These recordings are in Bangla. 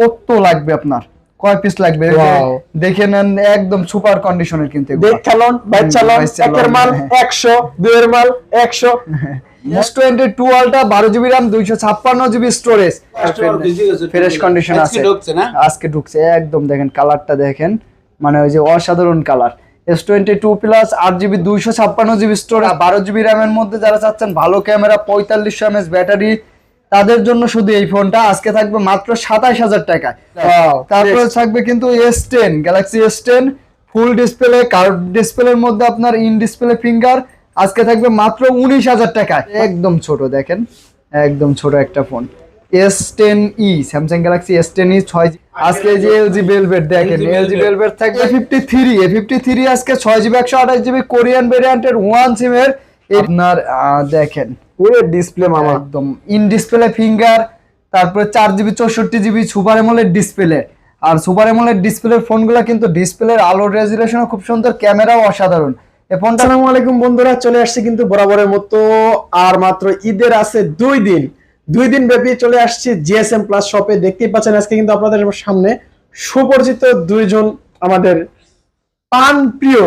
কত লাগবে আপনার? কয় পিস লাগবে. দেখে নেন একদম সুপার কন্ডিশনের কিন্তু এগুলো। দেখ চালন বাইক চালন বাইক চালন, একের মাল হ্যাঁ। একশো দুইয়ের মাল একশো। এস টোয়েন্টি টু আলটা বারো জিবি র্যাম দুইশো ছাপ্পান্ন জিবি স্টোরেজ ফ্রেশ কন্ডিশন আছে। আজকে ঢুকছে একদম দেখেন কালারটা দেখেন। মানে ওই যে অসাধারণ colour S twenty two plus আট জিবি দুইশো ছাপ্পান্ন জিবি স্টোরেজ বারো জিবি র্যামের মধ্যে যারা চাচ্ছেন ভালো ক্যামেরা পঁয়তাল্লিশশো এমএস ব্যাটারি তাদের জন্য শুধু এই ফোনটা আজকে থাকবে মাত্র সাতাইশ হাজার টাকায়। তারপরে থাকবে কিন্তু S ten Galaxy S ten full display curve ডিসপ্লের মধ্যে আপনার ইন ডিসপ্লে ফিঙ্গার আজকে থাকবে মাত্র উনিশ হাজার টাকায়। একদম ছোট দেখেন। একদম ছোট একটা phone S ten E Samsung Galaxy S ten E ছয় আজকে যে এলজি বেলভেট দেখেন। এলজি বেলভেট থাকবে fifty three A fifty three আজকে ছয় জিবি একশো আঠাশ জিবি কোরিয়ান ভেরিয়েন্টের ওয়ান সিমের আপনার দেখেন। পুরো ডিসপ্লে মামা। একদম। ইন ডিসপ্লে ফিঙ্গার তারপরে চার জিবি চৌষট্টি জিবি সুপার এমোলেড ডিসপ্লে আর সুপার এমোলেড ডিসপ্লের ফোনগুলো কিন্তু ডিসপ্লের আলো রেজুলেশন খুব সুন্দর ক্যামেরাও অসাধারণ। ফোনটা আসসালামু আলাইকুম বন্ধুরা চলে আসছে কিন্তু বরাবরের মতো। আর মাত্র ঈদের আছে দুই দিন। দুই দিন ব্যাপী চলে আসছে জিএসএম প্লাস শপে দেখতেই পাচ্ছেন আজকে কিন্তু আপনাদের সামনে সুপরিচিত দুইজন আমাদের পান প্রিয়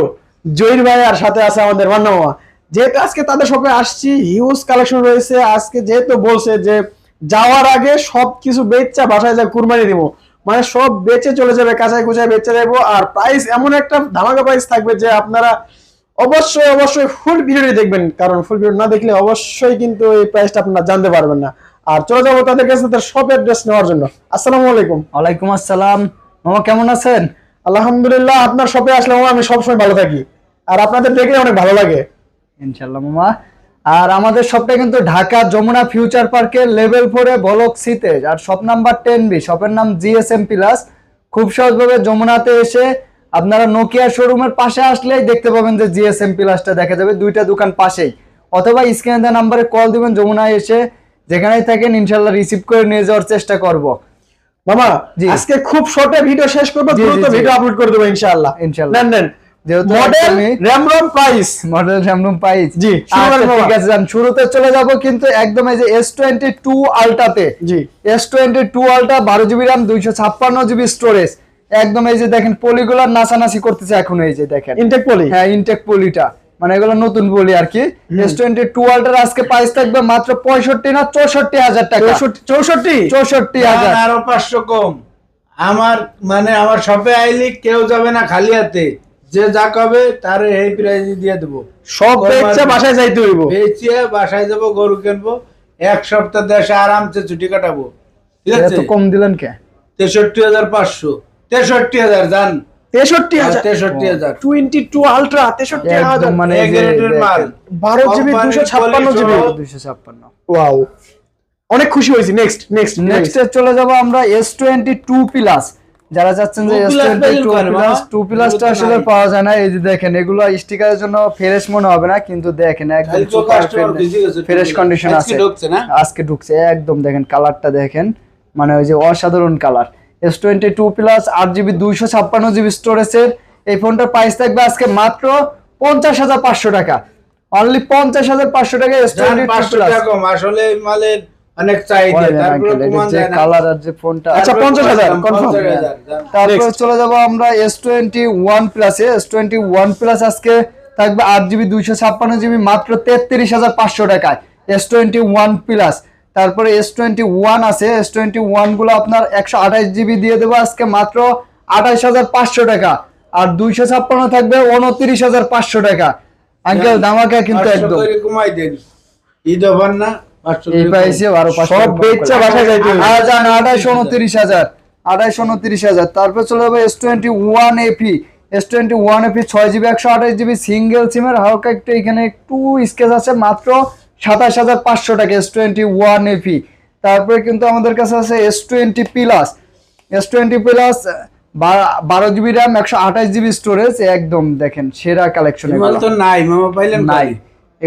জয়ীর ভাই আর সাথে আছে আমাদের মান্না মামা। যেহেতু আজকে তাদের শপে আসছি হিউজ কালেকশন রয়েছে। আজকে যেহেতু বলছে যে যাওয়ার আগে সব কিছু বেচা বাসায় যা কুরবানি দিব। মানে সব বেচে চলে যাবে কাঁচায় কুচায় বেচে দেবো। আর প্রাইস এমন একটা ধামাকা প্রাইস থাকবে যে আপনারা অবশ্যই অবশ্যই ফুল ভিডিওটি দেখবেন। কারণ ফুল ভিডিও না দেখলে অবশ্যই কিন্তু এই প্রাইসটা আপনারা জানতে পারবেন না। আর চলে যাব তাদের কাছে তাদের সব অ্যাড্রেস নেওয়ার জন্য। আসসালামু আলাইকুম। ওয়ালাইকুম আসসালাম। মামা কেমন আছেন? আলহামদুলিল্লাহ আপনার শপে আসলে আমি সবসময় ভালো থাকি। আর আপনাদের দেখলে অনেক ভালো লাগে। ইনশাল্লাহ মামা। আর আমাদের শপটা কিন্তু ঢাকা যমুনা ফিউচার পার্কের লেভেল ফোরে বলক সিতে আর শপ নাম্বার টেন বি শপের নাম জিএসএম প্লাস খুব সহজভাবে যমুনাতে এসে আপনারা নোকিয়া শোরুমের পাশে আসলেই দেখতে পাবেন যে জিএসএম প্লাসটা দেখা যাবে দুইটা দোকান পাশেই। অথবা স্ক্রিনে দেওয়া নাম্বারে কল দিবেন যমুনায় এসে যেখানেই থাকেন ইনশাল্লাহ রিসিভ করে নিয়ে যাওয়ার চেষ্টা করব। মামা জি। আজকে খুব শর্টে ভিডিও শেষ করব দ্রুত ভিডিও আপলোড করে দেবো। নেন নেন। যেহেতু মডেল প্রাইস মডেল জি, আচ্ছা, করেন ঠিক আছে শুরুতে চলে যাব কিন্তু একদম এই যে আলটাতে জি। আলটা বারো জিবি জিবি স্টোরেজ একদম এই যে দেখেন পলিগুলার নাচানাচি করতেছে এখন এই যে দেখেন। ইনটেক পলি হ্যাঁ ইনটেক পলিটা মানে এগুলো নতুন পলি আর কি। এস টোয়েন্টি টু আলটার আজকে প্রাইস থাকবে মাত্র পঁয়ষট্টি না চৌষট্টি হাজার টাকা। চৌষট্টি চৌষট্টি? হাজার। আরও পাঁচশো কম। আমার মানে আমার শপে আইলি কেউ যাবে না খালি হাতে। যে যা কবে তার এই প্রাইজ দিয়ে দেবো। সব বেচা বাসায় যাইতে হইব। বেচিয়ে বাসায় যাব গরু কিনবো। এক সপ্তাহ দেশে আরামসে ছুটি কাটাবো। ঠিক আছে? এত কম দিলেন কে? তেষট্টি হাজার পাঁচশো। তেষট্টি হাজার জান? তেষট্টি হাজার? তেষট্টি হাজার। টোয়েন্টি টু আলট্রা তেষট্টি হাজার। মানে বারো জিবি দুশো ছাপ্পান্ন জিবি। দুইশো ছাপ্পান্ন। ওয়াও অনেক খুশি হয়েছি। নেক্সট নেক্সট নেক্সট চলে যাব আমরা এস টোয়েন্টি টু প্লাস যারা চাচ্ছেন যে 2 এস plus টু? প্লাসটা আসলে পাওয়া যায় না। এই যে দেখেন এগুলো স্টিকারের জন্য ফ্রেশ মনে হবে না কিন্তু দেখেন একদম ফ্রেশ কন্ডিশন আছে। ঢুকছে না? আজকে ঢুকছে একদম দেখেন কালারটা দেখেন। মানে ওই যে অসাধারণ colour S twenty two plus আট জিবি দুইশো ছাপ্পান্ন জিবি স্টোরেজের এই ফোনটার প্রাইস থাকবে আজকে মাত্র পঞ্চাশ হাজার পাঁচশো টাকা। অনলি পঞ্চাশ হাজার পাঁচশো টাকা এস টোয়েন্টি আসলে মালের অনেক চাহিদা তারপরে কমান যায় না কালার আর যে ফোনটা আচ্ছা, তারপরে 50,000 কমান- confirm। 50,000, জান। তারপরে চলে যাব আমরা এস টোয়েন্টি ওয়ান প্লাসে এস টোয়েন্টি ওয়ান প্লাস আজকে থাকবে আট জিবি দুইশো ছাপ্পান্ন জিবি মাত্র তেত্রিশ হাজার পাঁচশো টাকায়। এস টোয়েন্টি ওয়ান প্লাস তারপরে এস টোয়েন্টি ওয়ান আছে। এস টোয়েন্টি ওয়ানগুলো আপনার একশো আঠাশ জিবি দিয়ে দেবো আজকে মাত্র আঠাশ হাজার পাঁচশো টাকা। আর দুইশো ছাপ্পান্ন থাকবে উনত্রিশ হাজার পাঁচশো টাকা। আঙ্কেল দামাকা কিন্তু একদম। কমাই দেন। ঈদ না। এই সব বেচা যাইতে হইব আর উনত্রিশ হাজার আঠাশ উনত্রিশ হাজার। তারপর চলে যাবে S twenty one AP S twenty one AP ছয় জিবি একশো আঠাশ জিবি সিঙ্গেল সিমের হালকা একটু এখানে একটু স্কেচ আছে মাত্র সাতাশ হাজার পাঁচশো টাকা এস টোয়েন্টি ওয়ান এপি তারপরে কিন্তু আমাদের কাছে আছে S twenty plus S twenty plus বারো জিবি র্যাম একশো আঠাশ জিবি স্টোরেজ একদম দেখেন সেরা কালেকশন তো নাই মামা পাইলেন নাই।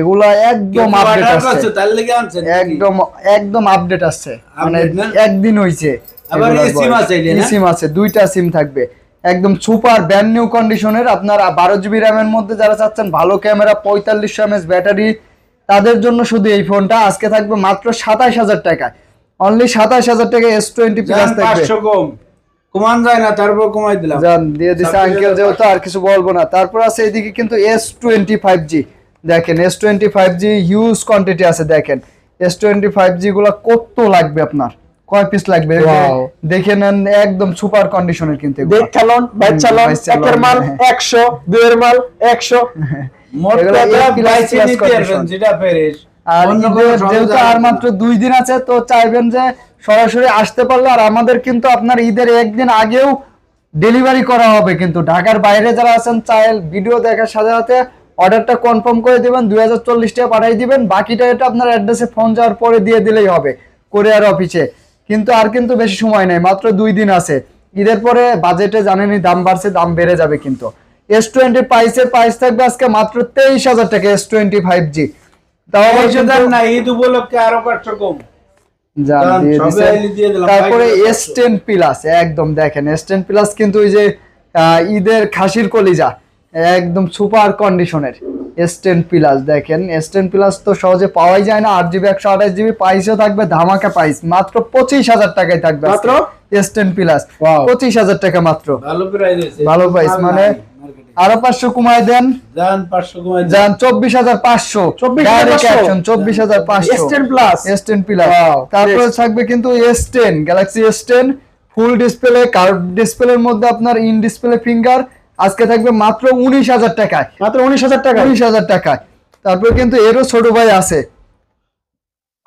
এগুলা একদম আপডেট আছে তার লেগে আনছেন একদম একদম আপডেট আছে মানে? একদিন হইছে আবার eSIM আছে না? eSIM আছে দুইটা সিম থাকবে। একদম সুপার ব্র্যান্ড নিউ কন্ডিশনের আপনার বারো জিবি র্যামের মধ্যে যারা চাচ্ছেন ভালো ক্যামেরা পঁয়তাল্লিশশো এমএস ব্যাটারি তাদের জন্য শুধু এই ফোনটা আজকে থাকবে মাত্র সাতাশ হাজার টাকায়। অনলি সাতাশ হাজার টাকা এস টোয়েন্টি প্লাস থাকবে। কমান যায় না তারপর কমাই দিলাম। যান দিয়ে দিছে আঙ্কেল যেহেতু আর কিছু বলব না। তারপর আছে এদিকে কিন্তু এস টোয়েন্টি ফাইভ জি দেখেন S twenty five G huge quantity আছে দেখেন। এস টোয়েন্টি ফাইভ জি গুলা কত লাগবে আপনার? কয় পিস লাগবে. দেখে নেন একদম সুপার কন্ডিশনের কিন্তু একের মাল হ্যাঁ। একশো দুইয়ের মাল মোট যেটা আর যেহেতু আর মাত্র দুই দিন আছে তো চাইবেন যে সরাসরি আসতে পারল আর আমাদের কিন্তু আপনার ঈদের একদিন আগেও ডেলিভারি করা হবে কিন্তু। ঢাকার বাইরে যারা আছেন চাইল ভিডিও দেখার সাথে সাথে অর্ডারটা কনফার্ম করে দিবেন দুই হাজার চল্লিশ টাকা পাঠিয়ে দিবেন বাকিটা এটা আপনার অ্যাড্রেসে ফোন যাওয়ার পরে দিয়ে দিলেই হবে কোরিয়ার অফিসে কিন্তু আর কিন্তু বেশি সময় নেই মাত্র দুই দিন আছে। ঈদের পরে বাজেটে জানেনই দাম বাড়ছে দাম বেড়ে যাবে কিন্তু। এস টোয়েন্টি প্রাইসের প্রাইস থাকবে আজকে মাত্র তেইশ হাজার টাকা এস টোয়েন্টি ফাইভ জি তারপরে এস টেন প্লাস একদম দেখেন এস টেন প্লাস কিন্তু ওই যে ঈদের খাসির কলিজা। একদম সুপার কন্ডিশনের এস টেন প্লাস দেখেন এস টেন প্লাস তো সহজে পাওয়াই যায় না আট জিবি একশো আঠাশ জিবি প্রাইসও থাকবে ধামাকা প্রাইস মাত্র পঁচিশ হাজার টাকায় থাকবে মাত্র? এস টেন প্লাস পঁচিশ হাজার টাকা মাত্র। ভালো প্রাইস মানে। আরও পাঁচশো কমায় দেন। যান পাঁচশো যান চব্বিশ হাজার পাঁচশো। চব্বিশ হাজার পাঁচশো। এস টেন প্লাস তারপরে থাকবে কিন্তু S ten Galaxy S ten full display curve ডিসপ্লের মধ্যে আপনার ইন ডিসপ্লে ফিঙ্গার আজকে থাকবে মাত্র উনিশ হাজার টাকায়। মাত্র উনিশ হাজার টাকা উনিশ হাজার টাকায়। তারপরে কিন্তু এরও ছোট ভাই আছে।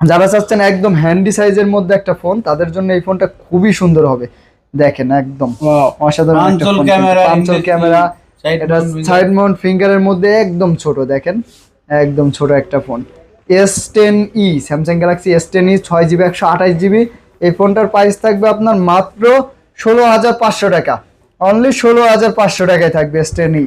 যারা চাচ্ছেন একদম হ্যান্ডি সাইজের মধ্যে একটা ফোন তাদের জন্য এই ফোনটা খুবই সুন্দর হবে। দেখেন একদম অসাধারণ পাঞ্চল ক্যামেরা, ক্যামেরা এটা সাইড মাউন্ট ফিঙ্গারের মধ্যে একদম ছোট দেখেন। একদম ছোট একটা phone S ten E Samsung Galaxy S ten E ছয় জিবি একশো আঠাশ জিবি এই ফোনটার প্রাইস থাকবে আপনার মাত্র ষোলো হাজার পাঁচশো টাকা। অনলি ষোলো হাজার পাঁচশো টাকায় থাকবে এস টেন ই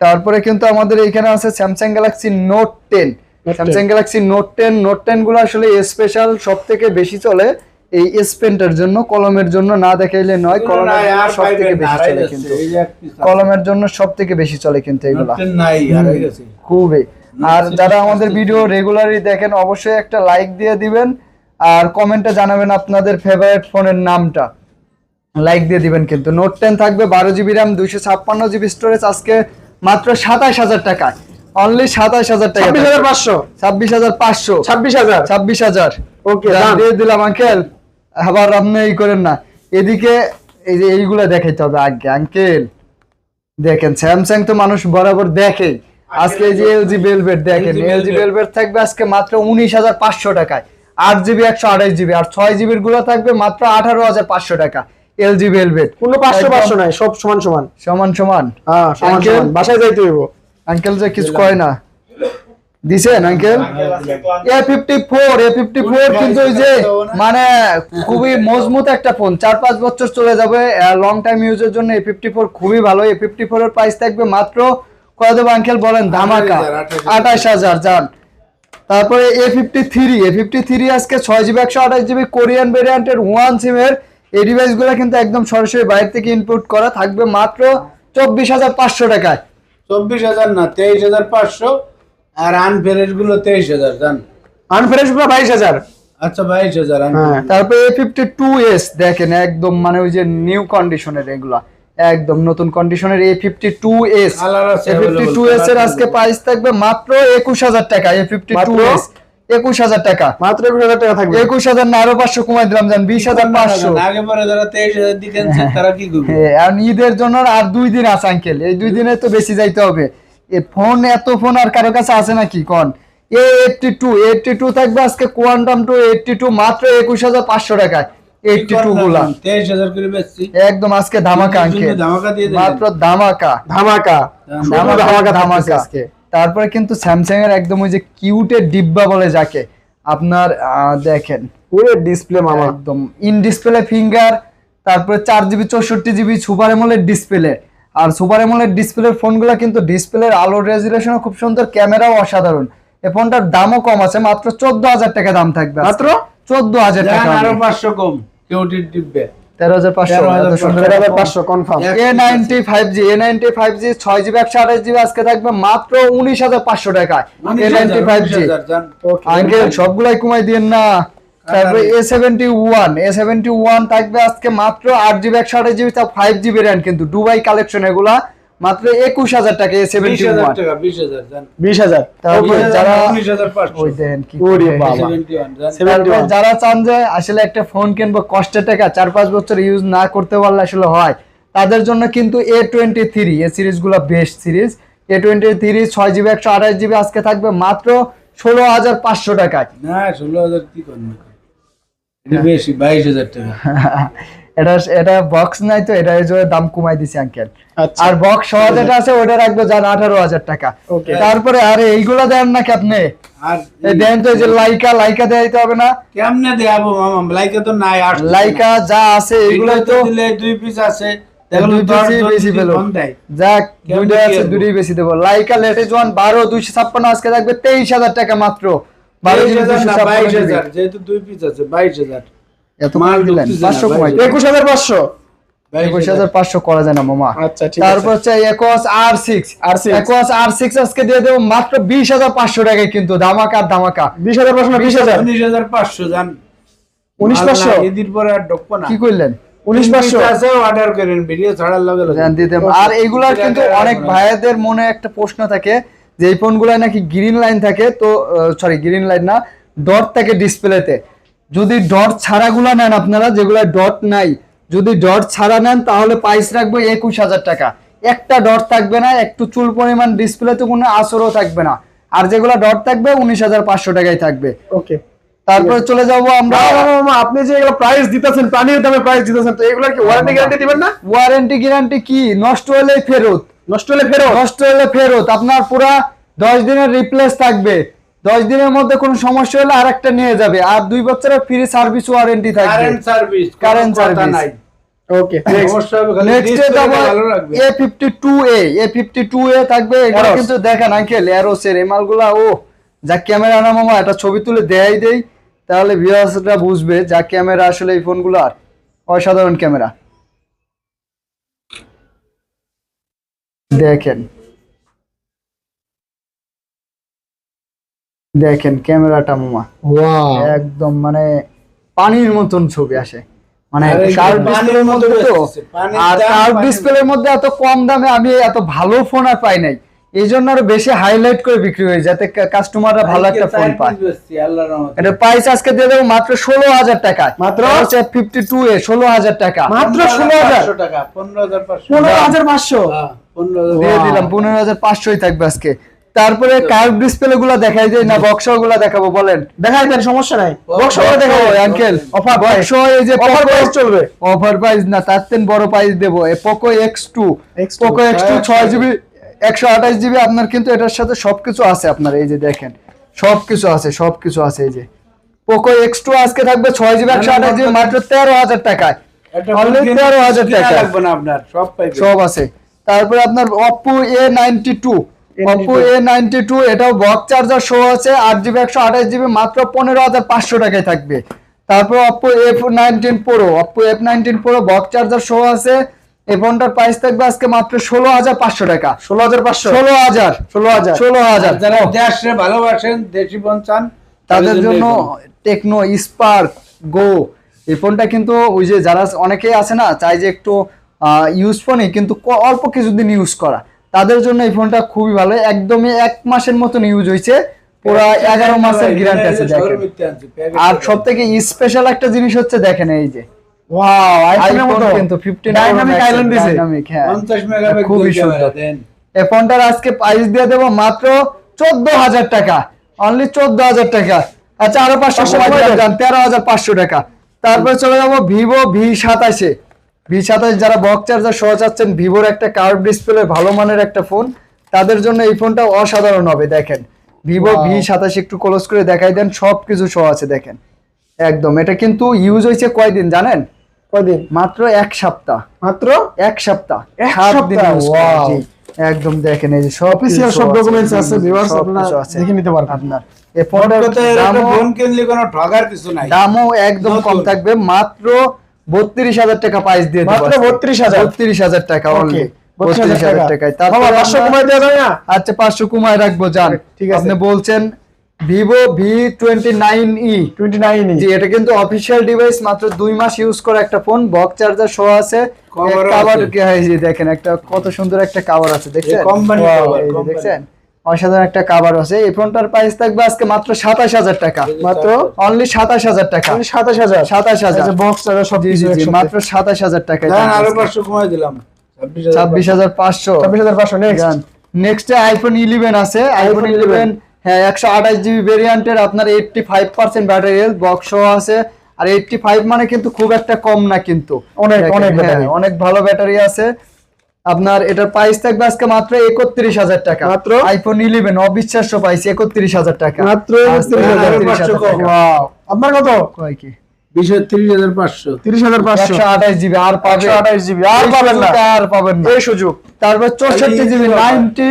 তারপরে কিন্তু আমাদের এইখানে আছে Samsung Galaxy Note ten Samsung Galaxy Note ten Note টেনগুলো আসলে স্পেশাল সব থেকে বেশি চলে এই এস পেন্টার জন্য। কলমের জন্য না দেখাইলে নয় কলমের সব থেকে বেশি চলে কিন্তু। কলমের জন্য সব থেকে বেশি চলে কিন্তু এগুলা। Note 10 নাই, হারাই গেছে। খুবই। আর যারা আমাদের ভিডিও রেগুলারই দেখেন অবশ্যই একটা লাইক দিয়ে দিবেন। আর কমেন্টে জানাবেন আপনাদের ফেভারিট ফোনের নামটা। লাইক দিয়ে দিবেন কিন্তু। নোট টেন থাকবে বারো জিবি র্যাম দুইশো ছাপ্পান্ন জিবি স্টোরেজ আজকে মাত্র সাতাশ হাজার টাকায়। অনলি সাতাশ হাজার টাকা ছাব্বিশ হাজার পাঁচশো। ছাব্বিশ হাজার পাঁচশো। ছাব্বিশ হাজার। ছাব্বিশ হাজার। ওকে দিয়ে দিলাম আঙ্কেল আবার আপনি এই করেন না। এদিকে এই যে এইগুলা দেখাইতে হবে আগে আঙ্কেল দেখেন স্যামসাং তো মানুষ বরাবর দেখে আজকে এই যে এলজি বেলভেট দেখেন এলজি। বেলভেট থাকবে আজকে মাত্র উনিশ হাজার পাঁচশো টাকায়। আট জিবি একশো আঠাশ জিবি আর ছয় জিবিরগুলো থাকবে মাত্র আঠারো হাজার পাঁচশো টাকা। এলজি বেলভেট কোনো পাঁচশো পাঁচশো নাই সব সমান সমান। সমান সমান। হ্যাঁ সমান সমান। বাসায় যাইতে হইব। আঙ্কেল যে কিছু কয় না। দিছেন uncle A fifty four A fifty four কিন্তু ওই যে মানে খুবই মজবুত একটা ফোন চার পাঁচ বছর চলে যাবে লং টাইম ইউজের জন্য এ ফিফটি ফোর খুবই ভালো। এ ফিফটি ফোর এর প্রাইস থাকবে মাত্র কত দেবো আঙ্কেল বলেন ধামাকা। 28,000 আঠাশ হাজার। যান তারপরে A fifty three A fifty three আজকে ছয় জিবি একশো আঠাশ জিবি কোরিয়ান ভেরিয়েন্টের ওয়ান সিমের এই ডিভাইসগুলো কিন্তু একদম সরাসরি বাইরে থেকে ইনপুট করা থাকবে মাত্র চব্বিশ হাজার পাঁচশো টাকায়। চব্বিশ হাজার না তেইশ হাজার পাঁচশো আর আনফেরেশগুলো তেইশ হাজার জান। আনফ্রেশগুলো বাইশ হাজার। আচ্ছা বাইশ হাজার হ্যাঁ। তারপরে এ ফিফটি টু এস দেখেন একদম মানে ওই যে নিউ কন্ডিশনের এগুলা। একদম নতুন কন্ডিশনের A fifty two S A fifty two S এর আজকে প্রাইস থাকবে মাত্র একুশ হাজার টাকা এ ফিফটি টু? এস একুশ হাজার টাকা। মাত্র একুশ হাজার টাকা থাকবে। একুশ হাজার না আরও পাঁচশো কমাই দিলাম জান বিশ হাজার পাঁচশো। আগে পরে যারা তেইশ হাজার দিকে তারা কি করবে? হ্যাঁ, আর ঈদের জন্য আর দুই দিন আছে আঙ্কেল এই দুই দিনে তো বেশি যাইতে হবে। এ ফোন এত ফোন আর কারও কাছে আছে নাকি? কন। A eighty two eighty two থাকবে আজকে কোয়ান্টাম টু এইটটি টু মাত্র একুশ হাজার পাঁচশো টাকায়। এইটটি টু গুলা। তেইশ হাজার করে বেচছি। একদম আজকে ধামাকা আঙ্কেল ধামাকা দিয়ে মাত্র ধামাকা। ধামাকা। শুধু ধামাকা ধামাকা ধামাকা। ধামাকা আজকে। তারপরে কিন্তু স্যামসাং এর একদম ওই যে কিউটের ডিব্বা বলে যাকে আপনার দেখেন। পুরো ডিসপ্লে মামা। একদম ইন ডিসপ্লে ফিঙ্গার তারপরে চার জিবি চৌষট্টি জিবি সুপার এমোলেড ডিসপ্লে আর সুপার এমোলেড ডিসপ্লের ফোনগুলো কিন্তু ডিসপ্লের আলোর রেজুলেশনও খুব সুন্দর ক্যামেরাও অসাধারণ। এই ফোনটার দামও কম আছে মাত্র চোদ্দ হাজার টাকা দাম থাকবে মাত্র? চোদ্দ হাজার টাকা আরও পাঁচশো কম কেউটির টিপবে তেরো হাজার পাঁচশো 13,500 এত সুন্দর তেরো একটা হাজার ফোন। পাঁচশো confirm A ninety five G A ninety five G ছয় জিবি একশো আঠাশ জিবি আজকে থাকবে মাত্র উনিশ হাজার পাঁচশো টাকায়। A ninety five G uncle সবগুলাই কমাই দিন না। তারপরে A seventy one A seventy one থাকবে আজকে মাত্র আট জিবি একশো আঠাশ জিবি ফাইভ জিবি র্যাম কিন্তু দুবাই কালেকশন এগুলা। মাত্র একুশ হাজার টাকা সেভেন্টি ওয়ান বিশ হাজার যারা না, উনিশ হাজার পাঁচশো। ওই দেখেন কি ওরে করে। বাবা। 71 জান। তারপরে যারা চান যে আসলে একটা ফোন কিনবো কষ্টের টাকা চার পাঁচ বছর ইউজ না করতে পারলে আসলে হয়। তাদের জন্য কিন্তু এ টোয়েন্টি থ্রি এ সিরিজগুলো best series. A twenty three ছয় জিবি একশো আঠাশ জিবি আজকে থাকবে মাত্র ষোলো হাজার পাঁচশো টাকায়। না ষোলো হাজার কি করবে? বেশি বাইশ হাজার টাকা। এটা এটা বক্স নাই তো এটা এই জন্য দাম কমাই দিছে আঙ্কেল আচ্ছা। আর বক্স সহ যেটা আছে ওটা রাখবে যান আঠারো হাজার টাকা। তারপরে আরে এইগুলা দেন নাকি আপনি দেন তো এই যে লাইকা লাইকা দেওয়া দিতে হবে না? কেমনে দেয়াবো মামা? লাইকা তো নাই আর লাইকা যা আছে এগুলো তো দিলে দুই পিস আছে। লাইকা লেটেস্ট ওয়ান বারো দুইশো ছাপ্পান্ন আজকে থাকবে তেইশ হাজার টাকা মাত্র। বারো বাইশ হাজার দুইশো ছাপ্পান্ন বাইশ হাজার যেহেতু দুই পিস আছে বাইশ হাজার। এত মাল দিলেন কমাই। একুশ হাজার পাঁচশো। করা যায় না মামা। আচ্ছা তারপর হচ্ছে Aquos R six. R6 Aquos R six আজকে দিয়ে দেবো মাত্র বিশ হাজার পাঁচশো টাকায় কিন্তু ধামাকা আর ধামাকা। বিশ হাজার পাঁচশো না বিশ হাজার। উনিশ হাজার পাঁচশো জান। উনিশ পাঁচশো? এদিন পরে আর না। কি করলেন এইগুলার কিন্তু অনেক ভাইয়াদের মনে একটা প্রশ্ন থাকে যে এই ফোনগুলাই নাকি গ্রিন লাইন থাকে তো সরি গ্রিন লাইন না ডট থাকে ডিসপ্লেতে যদি ডট ছাড়াগুলা নেন আপনারা যেগুলা ডট নাই যদি ডট ছাড়া নেন তাহলে প্রাইস রাখব একুশ হাজার টাকা। একটা ডট থাকবে না একটু চুল পরিমাণ ডিসপ্লেতে কোনো আসরও থাকবে না। আর যেগুলা ডট থাকবে উনিশ হাজার পাঁচশো টাকায় থাকবে। ওকে তারপরে চলে যাব আমরা আপনি যে এগুলো প্রাইস দিতেছেন পানির দামে প্রাইস দিতেছেন তো এগুলোর কি ওয়ারেন্টি গ্যারান্টি দিবেন না? ওয়ারেন্টি গ্যারান্টি কি? নষ্ট হলে ফেরত। নষ্ট হলে ফেরত? নষ্ট হলে ফেরত। আপনার পুরা দশ দিনের রিপ্লেস থাকবে। দশ দিনের মধ্যে কোনো সমস্যা হলে আর একটা নিয়ে যাবে। আর দুই বছরের ফ্রি সার্ভিস ওয়ারেন্টি থাকবে। Current service. নাই। ওকে নেক্সট থাকবে এগুলো Eros। কিন্তু দেখেন আঙ্কেল এরোসের এই মালগুলা ও যা ক্যামেরা না মামা একটা ছবি তুলে দেয়াই দেই। তাহলে ভিউয়ার্সরা বুঝবে যা ক্যামেরা আসলে এই ফোনগুলার অসাধারণ ক্যামেরা। দেখেন। দেখেন ক্যামেরাটা মামা। একদম মানে পানির মতন ছবি আসে। মানে কার্ভ ডিসপ্লের মধ্যে তো আর কার্ভ ডিসপ্লের মধ্যে। এত কম দামে আমি এত ভালো ফোন আর পাই নাই। এই জন্য আরও বেশি হাইলাইট করে বিক্রি হয় যাতে কাস্টমাররা ভালো একটা ফোন পায়। এটা প্রাইস আজকে দিয়ে দেবো মাত্র ষোলো হাজার টাকা মাত্র? ফিফটি টু এ ষোলো হাজার টাকা। মাত্র ষোলো হাজার? টাকা পনেরো হাজার পাঁচশো। পাঁচশো? হ্যাঁ, দিয়ে দিলাম পনেরো হাজার পাঁচশোই থাকবে আজকে। তারপরে কার্ভ ডিসপ্লে গুলো দেখাই যায় না বক্সগুলো দেখাবো বলেন। দেখাই দেন সমস্যা নাই? বক্স দেখাই আঙ্কেল Offer বক্স এই যে অফার প্রাইস চলবে। অফার প্রাইস না তার তেন বড় প্রাইস দেবো। Poco X two X2, Poco X two ছয় জিবি একশো আঠাশ জিবি আপনার কিন্তু এটার সাথে সবকিছু আছে আপনার এই যে দেখেন। সবকিছু আছে সবকিছু আছে এই যে। পোকো এক্স টু আজকে থাকবে ছয় জিবি একশো আঠাশ জিবি মাত্র তেরো হাজার টাকায়। ফোন 13,000 টাকা। লাগবে না আপনার সব পাইবে। সব আছে। তারপরে আপনার Oppo A ninety two ninety two এটাও বক চার্জার শো আছে আট জিবি একশো আঠাশ জিবি মাত্র পনেরো হাজার পাঁচশো টাকায় থাকবে। তারপর Oppo F nineteen pro Oppo F nineteen pro box charger show আছে এই ফোনটার প্রাইস থাকবে আজকে মাত্র ষোলো হাজার পাঁচশো টাকা। ষোলো হাজার পাঁচশো? ষোলো হাজার। ষোলো হাজার। ষোলো হাজার। যারা দেশে ভালোবাসেন দেশি ফোন চান তাদের জন্য ফোন। টেকনো স্পার্ক গো এই ফোনটা কিন্তু ওই যে যারা অনেকেই আছে না চাই যে একটু ইউজ ফোনই কিন্তু অল্প কিছুদিন ইউজ করা। তাদের জন্য এই ফোনটা খুবই ভালো। একদমই এক মাসের মতন ইউজ হয়েছে পুরো এগারো মাসের গ্যারান্টি আছে দেখেন। আর সব থেকে স্পেশাল একটা জিনিস হচ্ছে দেখেন এই যে। ওয়াও আইফোনের মতো। কিন্তু ফিফটিন ডাইনামিক আইল্যান্ড দিছে। হ্যাঁ। 50 মেগাপিক্সেল খুবই সুন্দর। এই ফোনটার আজকে প্রাইস দিয়ে দেবো মাত্র চোদ্দ হাজার টাকা। অনলি চোদ্দ হাজার টাকা। আচ্ছা আরও দেন টাকা। তারপরে চলে যাব ভিভো ভি সাতাশে। সাতাশ যারা বক চার্জার সহ চাচ্ছেন ভিভোর একটা কার্ভ ডিসপ্লে ভালো মানের একটা ফোন তাদের জন্য এই ফোনটা অসাধারণ হবে দেখেন। ভিভো ভি সাতাশ একটু ক্লোজ করে দেখাই দেন সব কিছু সহ আছে দেখেন। একদম এটা কিন্তু ইউজ হয়েছে কয়দিন জানেন? কয়দিন? মাত্র এক সপ্তাহ। মাত্র? এক সপ্তাহ। এক সাত সপ্তাহ, দিন। একদম দেখেন এই যে সব অফিসিয়াল সব ডকুমেন্টস আছে ভিউয়ার্স আপনারা আছে। দেখে নিতে পারবেন। আপনার এই ফোন ফোনটার এরকম ফোন কিনলে কোনো ঠগার কিছু নাই। দামও একদম কম থাকবে মাত্র বত্রিশ হাজার টাকা প্রাইস দিয়ে দেবো মাত্র 32,000 বত্রিশ হাজার? টাকা অনলি বত্রিশ হাজার টাকা। টাকায়। তারপর 500 আমরা- দেওয়া যায় না? আচ্ছা পাঁচশো কুমায় রাখব যান। ঠিক আছে। আপনি বলছেন Vivo V twenty nine E twenty nine G এটা কিন্তু অফিসিয়াল ডিভাইস মাত্র দুই মাস ইউজ করে একটা ফোন বক্স চার্জার সহ আছে। কাভার দেখেন একটা কত সুন্দর একটা কাভার আছে দেখছেন। দেখছেন? অসাধারণ একটা কাভার আছে। এই ফোনটার প্রাইস থাকবে আজকে মাত্র সাতাশ হাজার টাকা। মাত্র অনলি সাতাশ হাজার টাকা। সাতাশ হাজার? সাতাশ হাজার। বক্স চার্জার সব মাত্র সাতাশ হাজার দেন আরও পাঁচশো কমাই দিলাম। ছাব্বিশ হাজার পাঁচশো। ছাব্বিশ হাজার পাঁচশো। নেক্সট নেক্সট আইফোন ইলেভেন আছে। আইফোন ইলেভেন হ্যাঁ একশো আঠাশ জিবি ভেরিয়েন্টের আপনার eighty five percent battery health box আছে। আর এইটটি ফাইভ মানে কিন্তু খুব একটা কম না কিন্তু। অনেক, অনেক হ্যাঁ, অনেক ভালো ব্যাটারি আছে। আপনার এটার প্রাইস থাকবে আজকে মাত্র একত্রিশ হাজার টাকা। মাত্র? আইফোন ইলেভেন অবিশ্বাস্য প্রাইস একত্রিশ হাজার টাকা। মাত্র আজকে 31,000 31,000 টাকা। Wow, আপনার কত? কয় কি? তারপর চৌষট্টি GB ninety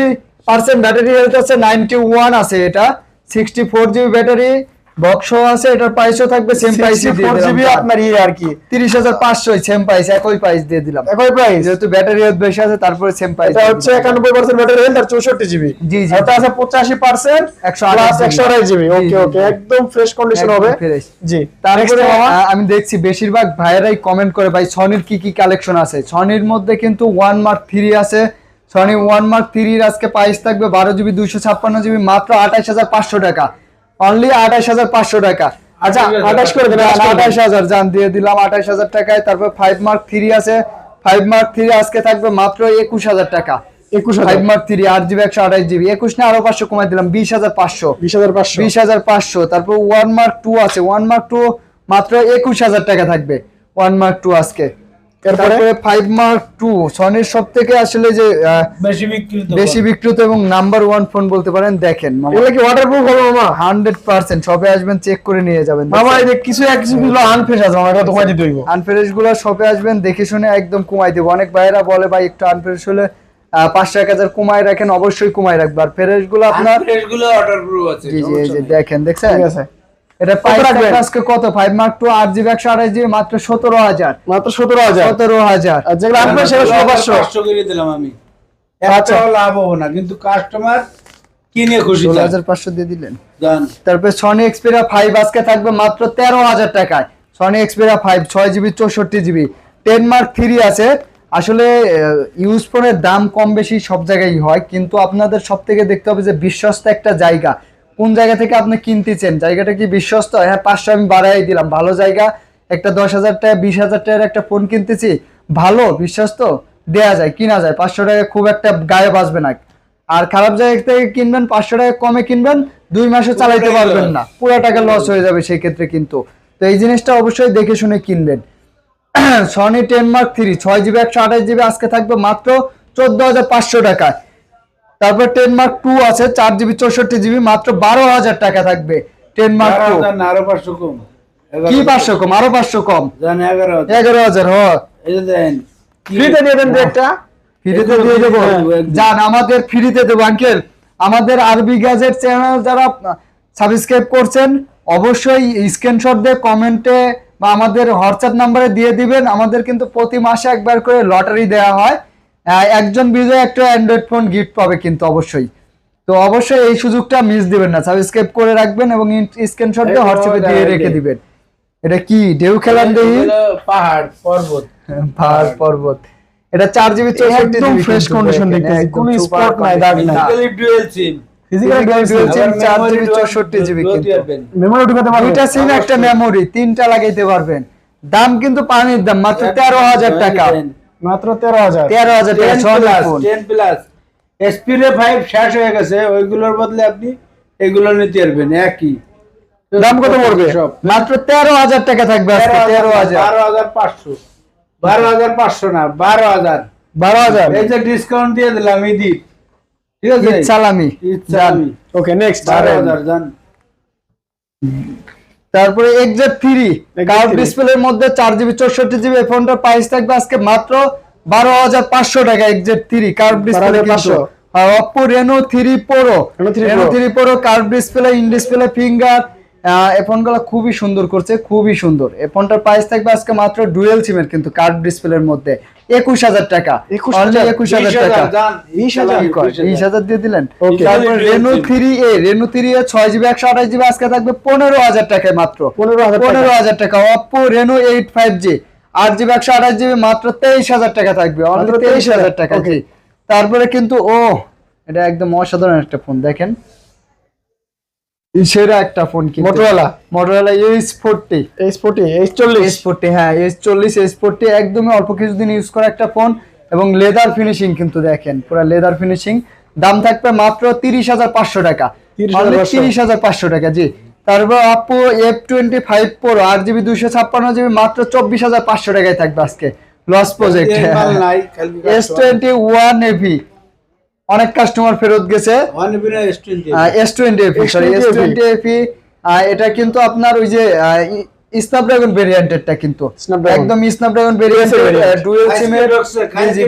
percent battery health আছে নাইনটি ওয়ান আছে এটা। Sixty four GB battery box আছে এটার প্রাইসও থাকবে সেম প্রাইস ফোর জিবি আপনার আর কি। তিরিশ হাজার পাঁচশো সেম প্রাইস একই প্রাইস দিয়ে দিলাম। একই প্রাইস যেহেতু ব্যাটারি হেলথ বেশি আছে তারপরে সেম প্রাইস এটা হচ্ছে একানব্বই পার্সেন্ট ব্যাটারি হেলথ আর চৌষট্টি জিবি জি, জি, এটা আছে পঁচাশি পার্সেন্ট একশো প্লাস আঠাশ একশো আঠাশ জিবি ওকে ওকে একদম ফ্রেশ কন্ডিশন হবে। জি। তারপরে আমি দেখছি বেশিরভাগ ভাইয়েরাই কমেন্ট করে ভাই সনির কি কি কালেকশন আছে? সনির মধ্যে কিন্তু ওয়ান মার্ক থ্রি আছে। সনি ওয়ান মার্ক থ্রির আজকে প্রাইস থাকবে বারো জিবি দুইশো ছাপ্পান্ন জিবি মাত্র আঠাশ হাজার পাঁচশো টাকা। অনলি আঠাশ হাজার পাঁচশো টাকা। আচ্ছা আঠাশ করে দেবেন আঠাশ হাজার জান দিয়ে দিলাম আঠাশ হাজার টাকায় তারপর ফাইভ মার্ক থ্রি আছে। ফাইভ মার্ক থ্রি আজকে থাকবে মাত্র একুশ হাজার টাকা। একুশ ফাইভ মার্ক থ্রি আট জিবি একশো আঠাশ জিবি একুশ না আরও পাঁচশো কমাই দিলাম বিশ হাজার পাঁচশো। বিশ হাজার পাঁচশো। বিশ হাজার পাঁচশো তারপর ওয়ান মার্ক টু আছে। ওয়ান মার্ক টু মাত্র একুশ হাজার টাকা থাকবে। ওয়ান মার্ক টু আজকে? তারপরে ফাইভ মার্ক টু সনির সব থেকে আসলে যে বেশি বিক্রি বেশি বিক্রিত এবং নাম্বার ওয়ান ফোন বলতে পারেন দেখেন এগুলো কি ওয়াটারপ্রুফ হবে মামা? হান্ড্রেড পার্সেন্ট শপে আসবেন চেক করে নিয়ে যাবেন মামা এই যে কিছু এক কিছু গুলো আনফ্রেশ আছে মামা এটা তোমায় দিতে হইব। আনফ্রেশগুলো শপে আসবেন দেখে শুনে একদম কমাই দেবো। অনেক ভাইয়েরা বলে ভাই একটু আনফ্রেশ হলে পাঁচশো এক হাজার কমায় রাখেন অবশ্যই কমায় রাখব। আর ফ্রেশগুলো আপনারগুলো অর্ডার প্রুফ আছে জি জি। দেখেন দেখছেন? ঠিক আছে। এটা কত রাখবেন? আজকে মার্ক জিবি জিবি মাত্র সতেরো হাজার। মাত্র সতেরো হাজার? সতেরো হাজার। আর যেগুলো আনফ্রেশ সেটা ষোলো পাঁচশো। পাঁচশো করে দিলাম আমি। আচ্ছা। লাভ হব না কিন্তু কাস্টমার কিনে খুশি ষোলো থাক। হাজার পাঁচশো দিয়ে দিলেন। জান। তারপরে সনি এক্সপেরিয়া ফাইভ আজকে থাকবে মাত্র তেরো হাজার টাকায়। সনি এক্সপেরিয়া ফাইভ ছয় জিবি চৌষট্টি জিবি। টেন মার্ক থ্রি আছে। আসলে ইউজ ফোনের দাম কম বেশি সব জায়গায় হয় কিন্তু আপনাদের সব থেকে দেখতে হবে যে বিশ্বস্ত একটা জায়গা। কোন জায়গা থেকে আপনি কিনতেছেন? জায়গাটা কি বিশ্বস্ত? হ্যাঁ পাঁচশো আমি বাড়াই দিলাম। ভালো জায়গা একটা দশ হাজার টাকা বিশ হাজার টাকার একটা ফোন কিনতেছি। ভালো বিশ্বস্ত দেয়া যায় কিনা যায়। পাঁচশো টাকা খুব একটা গায়ে বাঁচবে না। আর খারাপ জায়গা থেকে কিনবেন পাঁচশো টাকা কমে কিনবেন দুই মাসে চালাইতে পারবেন না। পুরো টাকা লস হয়ে যাবে সেই ক্ষেত্রে কিন্তু। তো এই জিনিসটা অবশ্যই দেখে শুনে কিনবেন। সনি টেন মার্ক থ্রি ছয় জিবি একশো আঠাশ জিবি আজকে থাকবে মাত্র চোদ্দ হাজার পাঁচশো টাকায় তারপর টেন মার্ক টু আছে চার জিবি চৌষট্টি জিবি মাত্র বারো হাজার টাকা থাকবে টেন মার্ক টু আরও পাঁচশো কম। কি পাঁচশো কম? আরও পাঁচশো কম। এগারো হাজার। ফ্রিতে দিয়ে দেন একটা ফ্রিতে এগুলো দিয়ে দেবো। যান আমাদের ফ্রিতে দেবো আঙ্কেল আমাদের আরবি গ্যাজেট চ্যানেল যারা সাবস্ক্রাইব করছেন অবশ্যই স্ক্রিনশট দিয়ে কমেন্টে বা আমাদের হোয়াটসঅ্যাপ নাম্বারে দিয়ে দিবেন। আমাদের কিন্তু প্রতি মাসে একবার করে লটারি দেওয়া হয়। একজন বিজয় একটা অ্যান্ড্রয়েড ফোন গিফট পাবে কিন্তু অবশ্যই। তো অবশ্যই এই সুযোগটা মিস দিবেন না। সাবস্ক্রাইব করে রাখবেন এবং স্ক্রিনশট দিয়ে হোয়াটসঅ্যাপে দিয়ে রেখে দিবেন। এটা কি? ঢেউ খেলান দেহি পাহাড় পর্বত। পাহাড় পর্বত। এটা চার জিবি চৌষট্টি একদম জিবি fresh condition দেখতেছি, কোনো spot নাই, দাগ নাই। Basically dual SIM physical SIM, আবার চার জিবি dual- চৌষট্টি জিবি dual কিন্তু। মেমোরি ঢুকাতে পারবেন। দুইটা সিম একটা। মেমোরি তিনটা লাগাইতে পারবেন। দাম কিন্তু পানির দাম মাত্র তেরো হাজার টাকা। মাত্র তেরো হাজার। তেরো হাজার টাকা 10 Sony plus, phone 10 plus। Xperia 5 শেষ হয়ে গেছে ওইগুলোর বদলে আপনি এগুলো নিতে পারবেন একই। দাম কত পড়বে? মাত্র তেরো হাজার টাকা থাকবে তেরো হাজার বারো হাজার পাঁচশো। বারো হাজার পাঁচশো না বারো হাজার। বারো হাজার। এই যে ডিসকাউন্ট দিয়ে দিলাম ঈদি ঠিক আছে? সালামি। ঈদ ওকে নেক্সট বারো হাজার জান তারপরে এক্সেট ফ্রি কার্ভ 3 ডিসপ্লের মধ্যে চার জিবি চৌষট্টি জিবি ফোনটার প্রাইস থাকবে আজকে মাত্র বারো হাজার পাঁচশো টাকা exact three curve display 12,500 Oppo Reno three pro Reno 3 Reno three pro curve display in display finger এই ফোনগুলো খুবই সুন্দর করছে খুবই সুন্দর। এই ফোনটার প্রাইস থাকবে আজকে মাত্র ডুয়েল সিমের কিন্তু কার্ড ডিসপ্লের মধ্যে। একুশ হাজার টাকা। 21,000 একুশ হাজার টাকা। বিশ হাজার, কি কয়? 20,000 বিশ হাজার দিয়ে দিলেন. তারপর Reno. Three A Reno three A ছয় জিবি একশো আঠাশ জিবি আজকে থাকবে পনেরো হাজার টাকায় মাত্র। পনেরো হাজার পনেরো হাজার টাকা। Oppo Reno eight five G আট জিবি একশো আঠাশ জিবি মাত্র তেইশ হাজার টাকা থাকবে। তেইশ হাজার টাকা. তারপরে কিন্তু ও এটা একদম অসাধারণ একটা ফোন দেখেন। সেরা একটা ফোন কিন্তু Motorola? Motorola Edge forty Edge forty Edge চল্লিশ। এইচ ফোরটি হ্যাঁ এইচ চল্লিশ এইচ ফোরটি একদমই অল্প কিছুদিন ইউজ করা একটা ফোন এবং লেদার ফিনিশিং কিন্তু দেখেন পুরো লেদার ফিনিশিং দাম থাকবে মাত্র তিরিশ হাজার পাঁচশো টাকা। তিরিশ হাজার পাঁচশো। টাকা জি। তারপর Oppo F twenty five pro আট জিবি দুশো ছাপ্পান্ন জিবি মাত্র চব্বিশ হাজার পাঁচশো টাকায় থাকবে আজকে। Loss project S twenty one AV অনেক কাস্টমার ফেরত গেছে। One বিনা S20 S twenty FE sorry S twenty FE এটা কিন্তু আপনার ওই যে স্ন্যাপড্রাগন ভেরিয়েন্টেরটা কিন্তু। একদম স্ন্যাপড্রাগন ভেরিয়েন্ট। ডুয়েল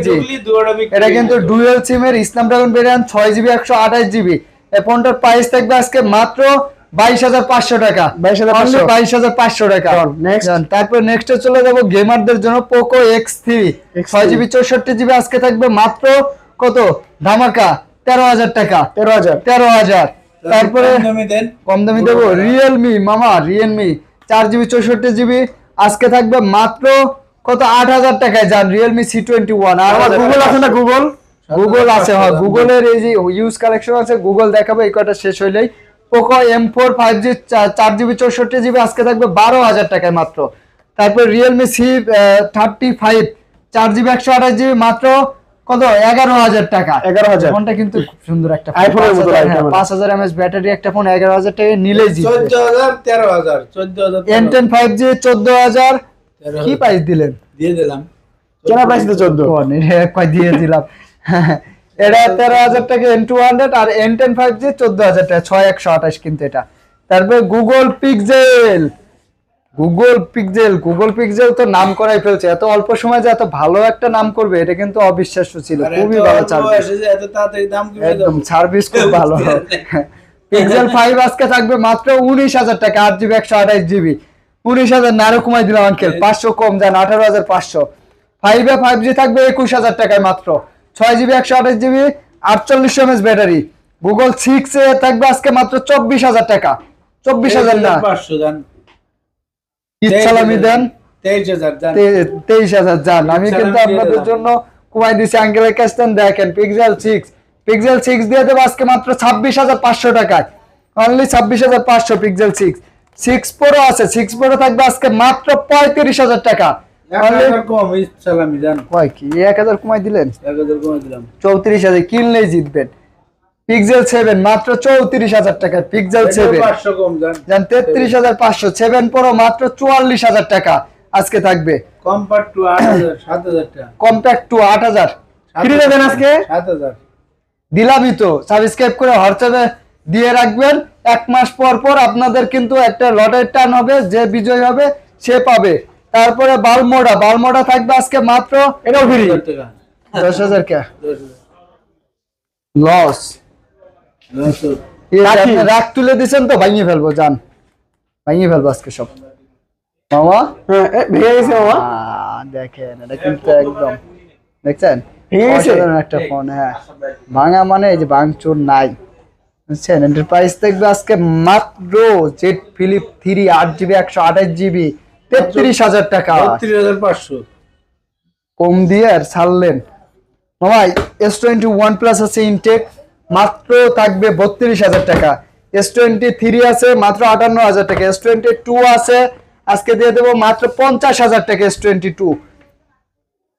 ঢুকলি দুয়ারা এটা কিন্তু। ডুয়েল সিমের স্ন্যাপড্রাগন ভেরিয়েন্ট ছয় জিবি একশো আঠাশ জিবি এই ফোনটার প্রাইস থাকবে আজকে মাত্র বাইশ হাজার পাঁচশো টাকা। 22,500 বাইশ হাজার পাঁচশো টাকা। যান, তারপর নেক্সটে চলে যাব গেমারদের জন্য পোকো এক্স থ্রি X3 ছয় জিবি চৌষট্টি জিবি আজকে থাকবে মাত্র কত? ধামাকা তেরো হাজার টাকা। তেরো হাজার। তেরো হাজার। তারপরে কম দামে দেন কম দামি দেবো রিয়েলমি মামা রিয়েলমি চার জিবি চৌষট্টি জিবি। আজকে থাকবে মাত্র কত? আট হাজার টাকায় যান রিয়েলমি সি টোয়েন্টি ওয়ান আর গুগল আছে না গুগল গুগল আছে হ্যাঁ গুগলের এই যে ইউজ কালেকশন আছে গুগল দেখাবো এই কটা শেষ হইলেই। Poco M four five G চার জিবি চৌষট্টি জিবি আজকে থাকবে বারো হাজার টাকায় মাত্র। তারপর রিয়েলমি সি থার্টি ফাইভ চার জিবি একশো আঠাশ জিবি মাত্র কত? এগারো হাজার টাকা। 11,000 ফোনটা কিন্তু খুব সুন্দর একটা এর মতো। পাঁচ হাজার এমএস ব্যাটারি একটা ফোন এগারো হাজার টাকা নিলেই জিতবে। চোদ্দ হাজার তেরো হাজার চোদ্দ হাজার এন টেন ফাইভ জি চোদ্দ হাজার। কি প্রাইস দিলেন? দিয়ে দিলাম। কেনা প্রাইস তো চোদ্দ। কোন? এটা কয় দিয়ে দিলাম। এটা তেরো হাজার টাকা এন টু হান্ড্রেড আর এন টেন ফাইভ জি চোদ্দ হাজার টাকা ছয় একশো আঠাশ কিন্তু এটা। তারপরে Google Pixel Google Pixel Google Pixel তো নাম করাই ফেলছে। এত অল্প সময় যে এত ভালো একটা নাম করবে এটা কিন্তু অবিশ্বাস্য ছিল। খুবই ভালো সার্ভিস একদম খুব ভালো। পিক্সেল ফাইভ আজকে থাকবে মাত্র উনিশ হাজার টাকা আট জিবি একশো আঠাশ জিবি। উনিশ হাজার না আরও কমাই দিলাম আঙ্কেল পাঁচশো কম যান আঠারো হাজার পাঁচশো। ফাইভে ফাইভ জি থাকবে একুশ হাজার টাকায় মাত্র। ছয় জিবি একশো আঠাশ জিবি আটচল্লিশশো MS battery. Google six A থাকবে আজকে মাত্র চব্বিশ হাজার টাকা। চব্বিশ হাজার না। ইচ্ছালামি দেন। তেইশ হাজার যান আমি কিন্তু আপনাদের জন্য কুমাই দিছি। আঙ্কেলের কাছ থেকে দেখেন পিক্সেল সিক্স পিক্সেল সিক্স দিয়ে দেবো আজকে মাত্র ছাব্বিশ হাজার পাঁচশো টাকায়। অনলি ছাব্বিশ হাজার পাঁচশো পিক্সেল সিক্স সিক্স প্রো আছে। সিক্স প্রো থাকবে আজকে মাত্র পঁয়ত্রিশ হাজার টাকা। কমাই দিলেন? চৌত্রিশ হাজার কিনলেই জিতবেন। পিক্সেল সেভেন মাত্র চৌত্রিশ হাজার টাকা পিক্সেল সেভেন যান তেত্রিশ হাজার পাঁচশো সেভেন প্রো মাত্র চুয়াল্লিশ হাজার টাকা। আজকে থাকবে। কম্পার্ট টু আট হাজার সাত হাজার টাকা। কম্প্যাক্ট টু আট হাজার। সাত দেবেন আজকে? সাত হাজার। দিলামই তো। সাবস্ক্রাইব করে হোয়াটসঅ্যাপে দিয়ে রাখবেন। এক মাস পর পর আপনাদের কিন্তু একটা লটের টান হবে যে বিজয় হবে সে পাবে। তারপরে বালমোড়া বালমোড়া থাকবে আজকে মাত্র এটাও ফ্রি দশ হাজার কে? লস। রাগ তুলে দিছেন তো ভাঙিয়ে ফেলব যান। ভাঙিয়ে ফেলব আজকে সব। মামা? হ্যাঁ ভেঙে গেছে মামা। দেখেন এটা কিন্তু একদম। দেখছেন? একটা ফোন হ্যাঁ। ভাঙা মানে এই যে ভাঙচুর নাই। বুঝছেন? এটার প্রাইস দেখবে আজকে মাত্র জেড ফিলিপ থ্রি আট জিবি একশো আঠাশ জিবি তেত্রিশ হাজার টাকা। বত্রিশ হাজার পাঁচশো। কম দিয়ে আর ছাড়লেন। মামা এস টোয়েন্টি ওয়ান প্লাস আছে ইনটেক মাত্র থাকবে বত্রিশ হাজার টাকা। এস টোয়েন্টি থ্রি আছে মাত্র আটান্ন হাজার টাকা। এস টোয়েন্টি টু আছে আজকে দিয়ে দেবো মাত্র পঞ্চাশ হাজার টাকা এস টোয়েন্টি টু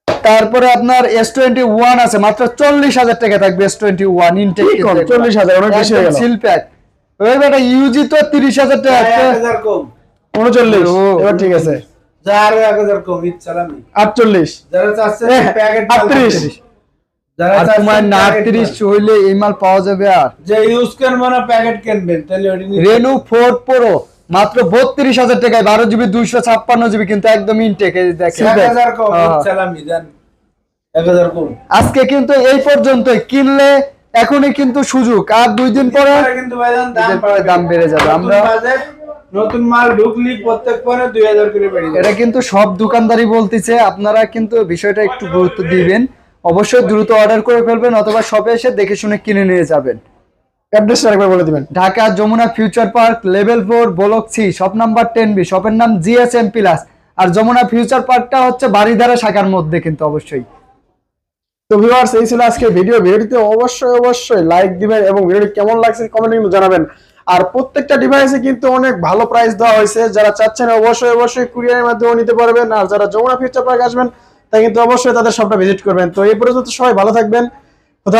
তারপরে আপনার এস টোয়েন্টি ওয়ান আছে মাত্র চল্লিশ হাজার টাকা থাকবে এস টোয়েন্টি ওয়ান ইনটেক কম? 40,000 অনেক বেশি হয়ে গেল। সিল প্যাক ওই বেটা ইউজি তো তিরিশ হাজার টাকা হাজার কম। উনচল্লিশ। ও, এবার ঠিক আছে। এক হাজার কম আটচল্লিশ। যারা চাচ্ছে আটত্রিশ। যারা আর চাচ্ছে তোমার না packet হইলে এই মাল পাওয়া যাবে আর। যে ইউজ করব প্যাকেট কিনবেন? তাহলে রেনু ফোর প্রো মাত্র বত্রিশ হাজার টাকায় বারো জিবি দুইশো ছাপ্পান্ন জিবি কিন্তু একদম ইনটেক দেখেন। এক হাজার কম হ্যাঁ। আজকে কিন্তু এই পর্যন্তই কিনলে এখনই কিন্তু সুযোগ আর দুই দিন পরে কিন্তু দাম বেড়ে যাবে। আমরা- নতুন মাল ঢুকলি প্রত্যেক পরে দুই হাজার করে এটা কিন্তু সব দোকানদারই বলতেছে আপনারা কিন্তু বিষয়টা একটু গুরুত্ব দিবেন। অবশ্যই দ্রুত অর্ডার করে ফেলবেন অথবা শপে এসে দেখে শুনে কিনে নিয়ে যাবেন। অ্যাড্রেসটা একবার বলে দিবেন। Dhaka Jamuna Future Park level four block C shop number ten B শপের নাম জিএসএম প্লাস আর যমুনা ফিউচার পার্কটা হচ্ছে বাড়িধারা শাখার মধ্যে কিন্তু অবশ্যই। তো ভিউয়ার্স এই ছিল আজকে ভিডিও ভিডিওটিতে অবশ্যই অবশ্যই লাইক দিবেন এবং ভিডিওটি কেমন লাগছে কমেন্টে কিন্তু জানাবেন। আর প্রত্যেকটা ডিভাইসে কিন্তু অনেক ভালো প্রাইস দেওয়া হয়েছে। যারা চাচ্ছেন অবশ্যই অবশ্যই কুরিয়ারের মাধ্যমে নিতে পারবেন। আর যারা যমুনা ফিউচার পার্ক আসবেন তাই কিন্তু অবশ্যই তাদের সবটা ভিজিট করবেন। তো এই পর্যন্ত সবাই ভালো থাকবেন। খুদা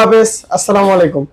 আসসালামু আলাইকুম।